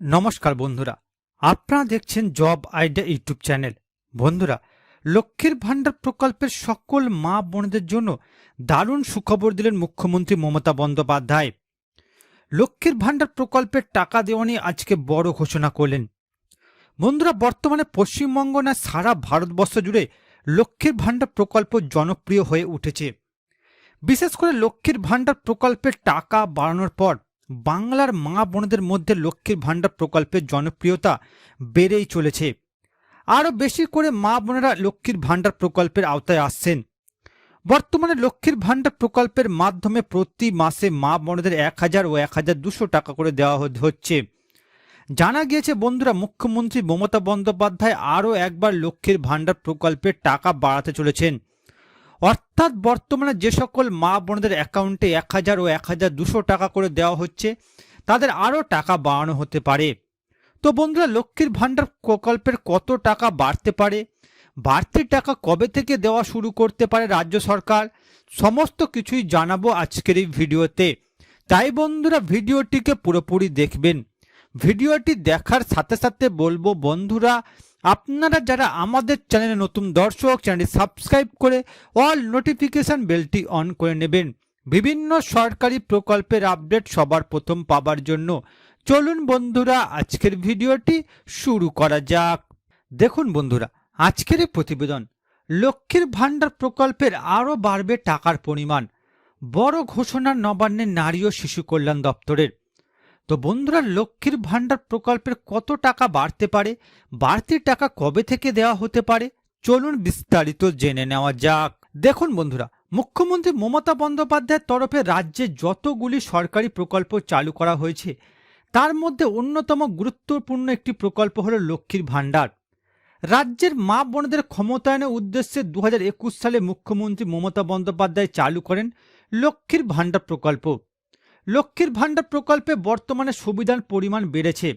নমস্কার বন্ধুরা, আপনারা দেখছেন জব আইডিয়া ইউটিউব চ্যানেল। বন্ধুরা, লক্ষ্মীর ভাণ্ডার প্রকল্পের সকল মা বোনদের জন্য দারুণ সুখবর দিলেন মুখ্যমন্ত্রী মমতা বন্দ্যোপাধ্যায়। লক্ষ্মীর ভাণ্ডার প্রকল্পের টাকা দেওয়া নিয়ে আজকে বড় ঘোষণা করলেন। বন্ধুরা, বর্তমানে পশ্চিমবঙ্গ না সারা ভারতবর্ষ জুড়ে লক্ষ্মীর ভাণ্ডার প্রকল্প জনপ্রিয় হয়ে উঠেছে। বিশেষ করে লক্ষ্মীর ভাণ্ডার প্রকল্পের টাকা বাড়ানোর পর বাংলার মা বোনদের মধ্যে লক্ষ্মীর ভাণ্ডার প্রকল্পের জনপ্রিয়তা বেড়েই চলেছে। আরও বেশি করে মা বোনেরা লক্ষ্মীর ভাণ্ডার প্রকল্পের আওতায় আসছেন। বর্তমানে লক্ষ্মীর ভাণ্ডার প্রকল্পের মাধ্যমে প্রতি মাসে মা বোনদের এক হাজার ও এক হাজার দুশো টাকা করে দেওয়া হচ্ছে। জানা গিয়েছে, বন্ধুরা, মুখ্যমন্ত্রী মমতা বন্দ্যোপাধ্যায় আরও একবার লক্ষ্মীর ভাণ্ডার প্রকল্পের টাকা বাড়াতে চলেছেন। অর্থাৎ বর্তমানে যে সকল মা বোনদের অ্যাকাউন্টে এক হাজার ও এক হাজার দুশো টাকা করে দেওয়া হচ্ছে, তাদের আরও টাকা বাড়ানো হতে পারে। তো বন্ধুরা, লক্ষ্মীর ভাণ্ডার প্রকল্পের কত টাকা বাড়তে পারে? বাড়তি টাকা কবে থেকে দেওয়া শুরু করতে পারে রাজ্য সরকার? সমস্ত কিছুই জানাব আজকের এই ভিডিওতে। তাই বন্ধুরা, ভিডিওটিকে পুরোপুরি দেখবেন। ভিডিওটি দেখার সাথে সাথে বলব, বন্ধুরা আপনারা যারা আমাদের চ্যানেলে নতুন দর্শক, চ্যানেলটি সাবস্ক্রাইব করে অল নোটিফিকেশন বেলটি অন করে নেবেন। বিভিন্ন সরকারি প্রকল্পের আপডেট সবার প্রথম পাবার জন্য। চলুন বন্ধুরা, আজকের ভিডিওটি শুরু করা যাক। দেখুন বন্ধুরা, আজকের প্রতিবেদন লক্ষ্মীর ভাণ্ডার প্রকল্পের আরও বাড়বে টাকার পরিমাণ। বড় ঘোষণা নবান্নের নারী ও শিশু কল্যাণ দপ্তরের। তো বন্ধুরা, লক্ষ্মীর ভাণ্ডার প্রকল্পের কত টাকা বাড়তে পারে? বাড়তি টাকা কবে থেকে দেওয়া হতে পারে? চলুন বিস্তারিত জেনে নেওয়া যাক। দেখুন বন্ধুরা, মুখ্যমন্ত্রী মমতা বন্দ্যোপাধ্যায়ের তরফে রাজ্যে যতগুলি সরকারি প্রকল্প চালু করা হয়েছে, তার মধ্যে অন্যতম গুরুত্বপূর্ণ একটি প্রকল্প হল লক্ষ্মীর ভাণ্ডার। রাজ্যের মা বোনদের ক্ষমতায়নের উদ্দেশ্যে দু হাজার একুশ সালে মুখ্যমন্ত্রী মমতা বন্দ্যোপাধ্যায় চালু করেন লক্ষ্মীর ভাণ্ডার প্রকল্প। লক্ষ্মীর ভাণ্ডার প্রকল্পে বর্তমানে সুবিধার পরিমাণ বেড়েছে।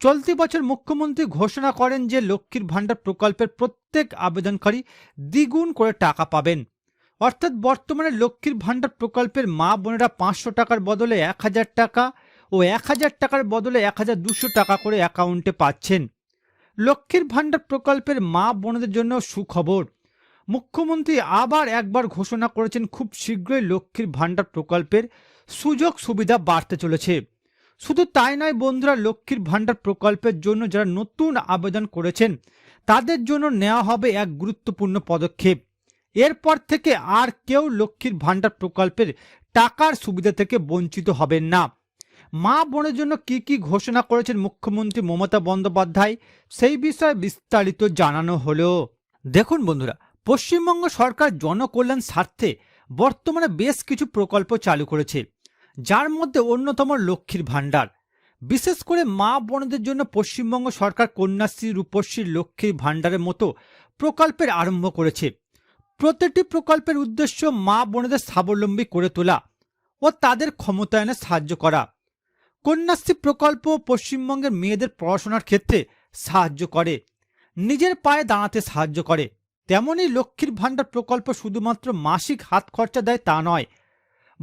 চলতি বছর মুখ্যমন্ত্রী ঘোষণা করেন যে লক্ষ্মীর ভাণ্ডার প্রকল্পের প্রত্যেক আবেদনকারী দ্বিগুণ করে টাকা পাবেন। অর্থাৎ বর্তমানে লক্ষ্মীর ভাণ্ডার প্রকল্পের মা বোনেরা পাঁচশো টাকার বদলে এক হাজার টাকা ও এক হাজার টাকার বদলে এক হাজার দুশো টাকা করে অ্যাকাউন্টে পাচ্ছেন। লক্ষ্মীর ভাণ্ডার প্রকল্পের মা বোনদের জন্য সুখবর। মুখ্যমন্ত্রী আবার একবার ঘোষণা করেছেন, খুব শীঘ্রই লক্ষ্মীর ভাণ্ডার প্রকল্পের সুযোগ সুবিধা বাড়তে চলেছে। শুধু তাই নয়, বন্ধুরা, লক্ষ্মীর ভাণ্ডার প্রকল্পের জন্য যারা নতুন আবেদন করেছেন, তাদের জন্য নেওয়া হবে এক গুরুত্বপূর্ণ পদক্ষেপ। এরপর থেকে আর কেউ লক্ষ্মীর ভাণ্ডার প্রকল্পের টাকার সুবিধা থেকে বঞ্চিত হবেন না। মা বোনের জন্য কি কি ঘোষণা করেছেন মুখ্যমন্ত্রী মমতা বন্দ্যোপাধ্যায়, সেই বিষয়ে বিস্তারিত জানানো হলো। দেখুন বন্ধুরা, পশ্চিমবঙ্গ সরকার জনকল্যাণ স্বার্থে বর্তমানে বেশ কিছু প্রকল্প চালু করেছে। যার মধ্যে অন্যতম লক্ষ্মীর ভাণ্ডার। বিশেষ করে মা বোনদের জন্য পশ্চিমবঙ্গ সরকার কন্যাশ্রী, রূপশ্রী, লক্ষ্মীর ভাণ্ডারের মতো প্রকল্পের আরম্ভ করেছে। প্রতিটি প্রকল্পের উদ্দেশ্য মা বোনদের স্বাবলম্বী করে তোলা ও তাদের ক্ষমতায়নে সাহায্য করা। কন্যাশ্রী প্রকল্প পশ্চিমবঙ্গের মেয়েদের পড়াশোনার ক্ষেত্রে সাহায্য করে, নিজের পায়ে দাঁড়াতে সাহায্য করে। তেমনই লক্ষ্মীর ভাণ্ডার প্রকল্প শুধুমাত্র মাসিক হাত খরচা দেয় তা নয়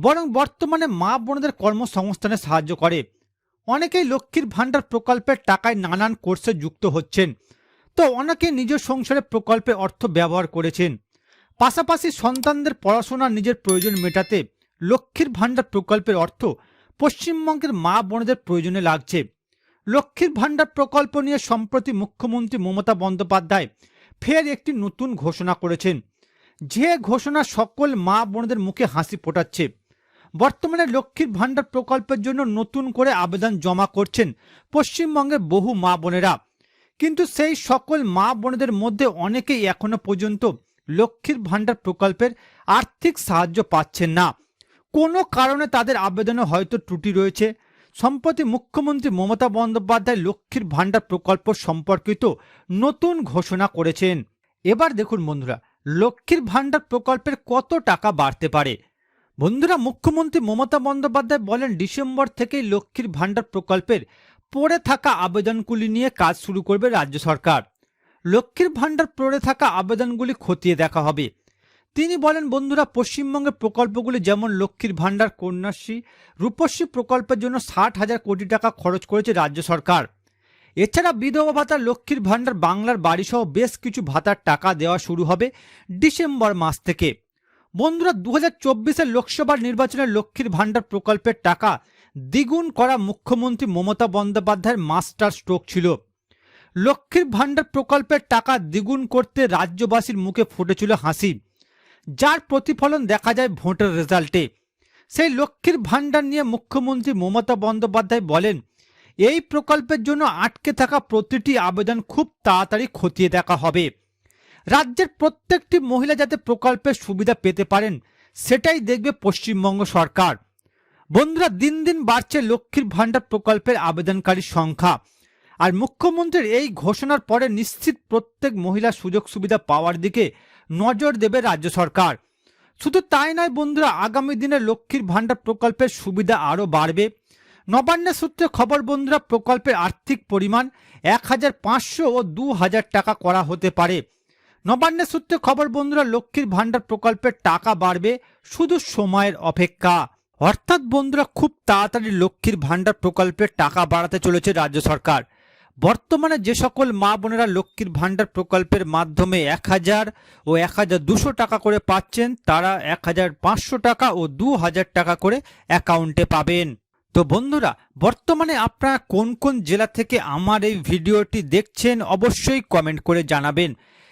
বরং বর্তমানে মা বোনদের কর্মসংস্থানে সাহায্য করে। অনেকেই লক্ষ্মীর ভাণ্ডার প্রকল্পের টাকায় নানান কোর্সে যুক্ত হচ্ছেন। তো অনেকে নিজ সংসারে প্রকল্পে অর্থ ব্যবহার করেছেন। পাশাপাশি সন্তানদের পড়াশোনা নিজের প্রয়োজন মেটাতে লক্ষ্মীর ভাণ্ডার প্রকল্পের অর্থ পশ্চিমবঙ্গের মা বোনদের প্রয়োজনে লাগছে। লক্ষ্মীর ভাণ্ডার প্রকল্প নিয়ে সম্প্রতি মুখ্যমন্ত্রী মমতা বন্দ্যোপাধ্যায় ফের একটি নতুন ঘোষণা করেছেন। যে ঘোষণা সকল মা বোনদের মুখে হাসি ফোটাচ্ছে বর্তমানে লক্ষ্মীর ভাণ্ডার প্রকল্পের জন্য নতুন করে আবেদন জমা করছেন পশ্চিমবঙ্গের বহু মা বোনেরা। কিন্তু সেই সকল মা বোনদের মধ্যে অনেকেই এখনও পর্যন্ত লক্ষ্মীর ভাণ্ডার প্রকল্পের আর্থিক সাহায্য পাচ্ছেন না। কোনো কারণে তাদের আবেদনে হয়তো ত্রুটি রয়েছে। সম্প্রতি মুখ্যমন্ত্রী মমতা বন্দ্যোপাধ্যায় লক্ষ্মীর ভাণ্ডার প্রকল্প সম্পর্কিত নতুন ঘোষণা করেছেন। এবার দেখুন বন্ধুরা, লক্ষ্মীর ভাণ্ডার প্রকল্পের কত টাকা বাড়তে পারে? বন্ধুরা, মুখ্যমন্ত্রী মমতা বন্দ্যোপাধ্যায় বলেন, ডিসেম্বর থেকেই লক্ষ্মীর ভাণ্ডার প্রকল্পের পড়ে থাকা আবেদনগুলি নিয়ে কাজ শুরু করবে রাজ্য সরকার। লক্ষ্মীর ভাণ্ডার পড়ে থাকা আবেদনগুলি খতিয়ে দেখা হবে। তিনি বলেন, বন্ধুরা, পশ্চিমবঙ্গের প্রকল্পগুলি যেমন লক্ষ্মীর ভাণ্ডার, কন্যাশ্রী, রূপশ্রী প্রকল্পের জন্য ষাট হাজার কোটি টাকা খরচ করেছে রাজ্য সরকার। এছাড়া বিধবা ভাতা, লক্ষ্মীর ভাণ্ডার, বাংলার বাড়িসহ বেশ কিছু ভাতার টাকা দেওয়া শুরু হবে ডিসেম্বর মাস থেকে। বন্ধুরা দু হাজার লোকসভা নির্বাচনে লক্ষ্মীর ভাণ্ডার প্রকল্পের টাকা দ্বিগুণ করা মুখ্যমন্ত্রী মমতা বন্দ্যোপাধ্যায়ের মাস্টার স্ট্রোক ছিল। লক্ষ্মীর ভাণ্ডার প্রকল্পের টাকা দ্বিগুণ করতে রাজ্যবাসীর মুখে ফুটেছিল হাসি, যার প্রতিফলন দেখা যায় ভোটের রেজাল্টে। সেই লক্ষ্মীর ভাণ্ডার নিয়ে মুখ্যমন্ত্রী মমতা বন্দ্যোপাধ্যায় বলেন, এই প্রকল্পের জন্য আটকে থাকা প্রতিটি আবেদন খুব তাড়াতাড়ি খতিয়ে দেখা হবে। রাজ্যের প্রত্যেকটি মহিলা যাতে প্রকল্পের সুবিধা পেতে পারেন, সেটাই দেখবে পশ্চিমবঙ্গ সরকার। বন্ধুরা, দিন দিন বাড়ছে লক্ষ্মীর ভাণ্ডার প্রকল্পের আবেদনকারীর সংখ্যা। আর মুখ্যমন্ত্রীর এই ঘোষণার পরে নিশ্চিত প্রত্যেক মহিলা সুযোগ সুবিধা পাওয়ার দিকে নজর দেবে রাজ্য সরকার। শুধু তাই নয় বন্ধুরা, আগামী দিনে লক্ষ্মীর ভাণ্ডার প্রকল্পের সুবিধা আরও বাড়বে। নবান্নের সূত্রে খবর বন্ধুরা, প্রকল্পের আর্থিক পরিমাণ এক হাজার পাঁচশো ও দু হাজার টাকা করা হতে পারে। নবান্নের সূত্রে খবর, বন্ধুরা, লক্ষ্মীর ভাণ্ডার প্রকল্পের টাকা বাড়বে শুধু সময়ের অপেক্ষা। অর্থাৎ, বন্ধুরা, খুব তাড়াতাড়ি লক্ষ্মীর ভাণ্ডার প্রকল্পের টাকা বাড়াতে চলেছে রাজ্য সরকার। বর্তমানে যে সকল মা বোনেরা লক্ষ্মীর ভাণ্ডার প্রকল্পের মাধ্যমে এক হাজার ও এক হাজার দুশো টাকা করে পাচ্ছেন, তারা এক হাজার পাঁচশো টাকা ও দু হাজার টাকা করে অ্যাকাউন্টে পাবেন। তো, বন্ধুরা, বর্তমানে আপনারা কোন কোন জেলা থেকে আমার এই ভিডিওটি দেখছেন, অবশ্যই কমেন্ট করে জানাবেন।